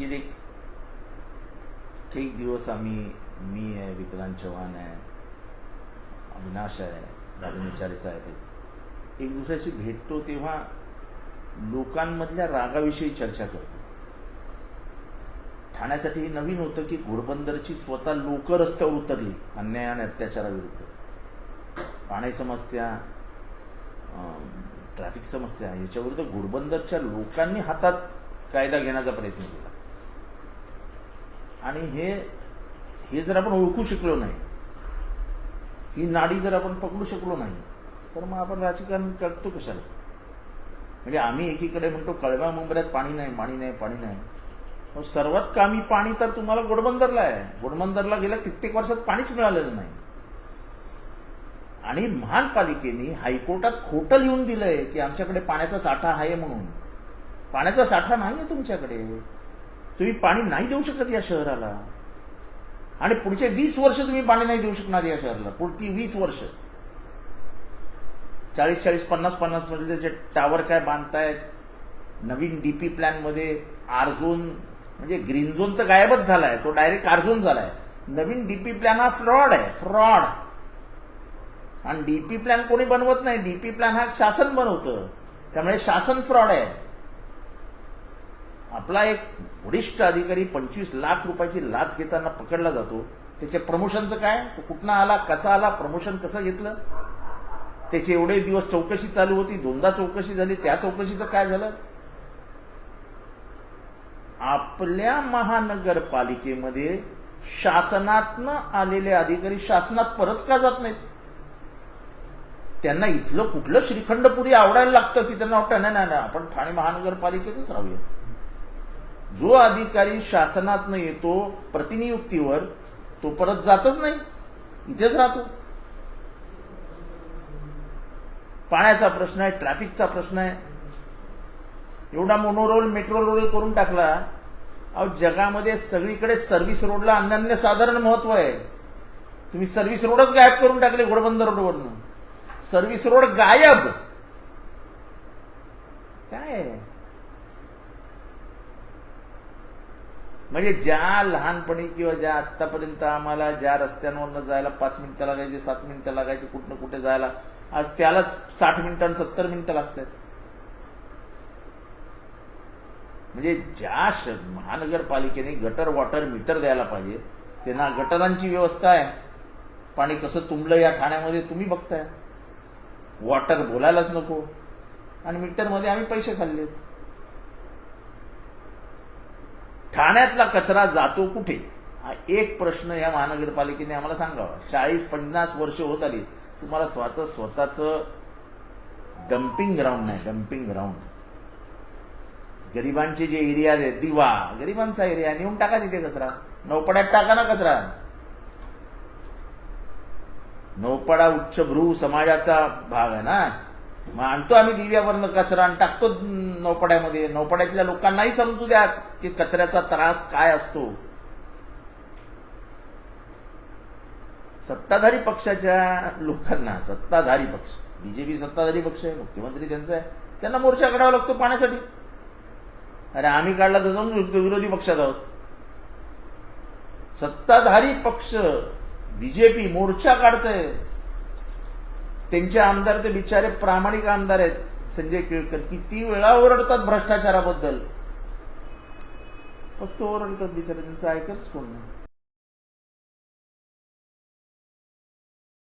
गेले काही दिवस आम्ही मी आहे विक्रांत चव्हाण आहे अविनाश आहे राजन विचारे साहेब आहेत. एक दुसऱ्याशी भेटतो तेव्हा लोकांमधल्या रागाविषयी चर्चा करतो. ठाण्यासाठी हे नवीन होतं की घोडबंदरची स्वतः लोक रस्त्यावर उतरली अन्याय आणि अत्याचाराविरुद्ध पाणी समस्या ट्रॅफिक समस्या याच्याविरुद्ध घोडबंदरच्या लोकांनी हातात कायदा घेण्याचा प्रयत्न केला. आणि हे हे जर आपण ओळखू शकलो नाही ही नाडी जर आपण पकडू शकलो नाही तर मग आपण राजकारण करतो कशाला? म्हणजे आम्ही एकीकडे म्हणतो कळव्या मुंबऱ्यात पाणी नाही पाणी नाही पाणी नाही. पण सर्वात कामी पाणी तर तुम्हाला गोडबंदरला आहे. गोडबंदरला गेल्या कित्येक वर्षात पाणीच मिळालेलं नाही. आणि महानपालिकेने हायकोर्टात खोटं लिहून दिलंय की आमच्याकडे पाण्याचा साठा आहे म्हणून. पाण्याचा साठा नाही आहे तुमच्याकडे. तुम्ही पाणी नाही देऊ शकत या शहराला. आणि पुढचे वीस वर्ष तुम्ही पाणी नाही देऊ शकणार या शहराला. पुढची वीस वर्ष. चाळीस चाळीस पन्नास पन्नासमध्ये जे टावर काय बांधतायत नवीन डीपी प्लॅनमध्ये आरझोन म्हणजे ग्रीन झोन तर गायबच झालाय. तो डायरेक्ट आरझोन झाला झालाय. नवीन डीपी प्लॅन हा फ्रॉड आहे. फ्रॉड आणि डीपी प्लॅन कोणी बनवत नाही. डीपी प्लॅन हा शासन बनवतं. त्यामुळे शासन फ्रॉड आहे. आपला एक वरिष्ठ अधिकारी पंचवीस लाख रुपयाची लाच घेताना पकडला जातो. त्याच्या प्रमोशनचं काय? तो कुठनं आला? कसा आला? प्रमोशन कसं घेतलं? त्याचे एवढे दिवस चौकशी चालू होती. दोनदा चौकशी झाली. त्या चौकशीचं काय झालं? आपल्या महानगरपालिकेमध्ये शासनातनं आलेले अधिकारी शासनात परत का जात नाहीत? त्यांना इथलं कुठलं श्रीखंडपुरी आवडायला लागतं की त्यांना वाटतं नाही नाही, आपण ठाणे महानगरपालिकेतच राहूया. जो अधिकारी शासनातनं येतो प्रतिनियुक्तीवर तो परत जातच नाही. इथेच राहतो. पाण्याचा प्रश्न आहे ट्रॅफिकचा प्रश्न आहे. एवढा मोनोरोल मेट्रो रोल करून टाकला अहो जगामध्ये सगळीकडे सर्व्हिस रोडला अनन्य साधारण महत्त्व आहे. तुम्ही सर्व्हिस रोडच गायब करून टाकले घोडबंदर रोडवरनं सर्व्हिस रोड गायब. काय म्हणजे ज्या लहानपणी किंवा ज्या आत्तापर्यंत आम्हाला ज्या रस्त्यांवरनं जायला पाच मिनिटं लागायचे सात मिनिटं लागायचे कुठनं कुठे जायला आज त्यालाच साठ मिनिटं आणि सत्तर मिनिटं लागतात. म्हणजे ज्या श महानगरपालिकेने गटर वॉटर मीटर द्यायला पाहिजे त्यांना गटरांची व्यवस्था आहे. पाणी कसं तुंबलं या ठाण्यामध्ये तुम्ही बघताय. वॉटर बोलायलाच नको. आणि मीटरमध्ये आम्ही पैसे खाल्लेत. ठाण्यातला कचरा जातो कुठे? हा एक प्रश्न या महानगरपालिकेने आम्हाला सांगावा. चाळीस पन्नास वर्ष होत आली. तुम्हाला स्वतः स्वतःचं डम्पिंग ग्राउंड नाही डम्पिंग ग्राउंड गरिबांचे जे एरिया आहेत दिवा गरिबांचा एरिया नेऊन टाका तिथे कचरा. नौपड्यात टाका ना कचरा. नौपडा उच्चभ्रू समाजाचा भाग आहे ना. मग आणतो आम्ही दिव्यावरनं कचरा आणि टाकतो नौपाड्यामध्ये नौपाड्यातल्या लोकांनाही समजू द्या की कचऱ्याचा त्रास काय असतो. सत्ताधारी पक्षाच्या लोकांना सत्ताधारी पक्ष बीजेपी सत्ताधारी पक्ष आहे मुख्यमंत्री त्यांचा आहे त्यांना मोर्चा काढावा लागतो पाण्यासाठी. अरे आम्ही काढला तर समजू विरोधी पक्षात आहोत. सत्ताधारी पक्ष बीजेपी मोर्चा काढतंय. त्यांचे आमदार ते बिचारे प्रामाणिक आमदार आहेत. संजय केळकर किती वेळा ओरडतात भ्रष्टाचाराबद्दल. फक्त ओरडतात बिचारे त्यांचं ऐकच कोण नाही.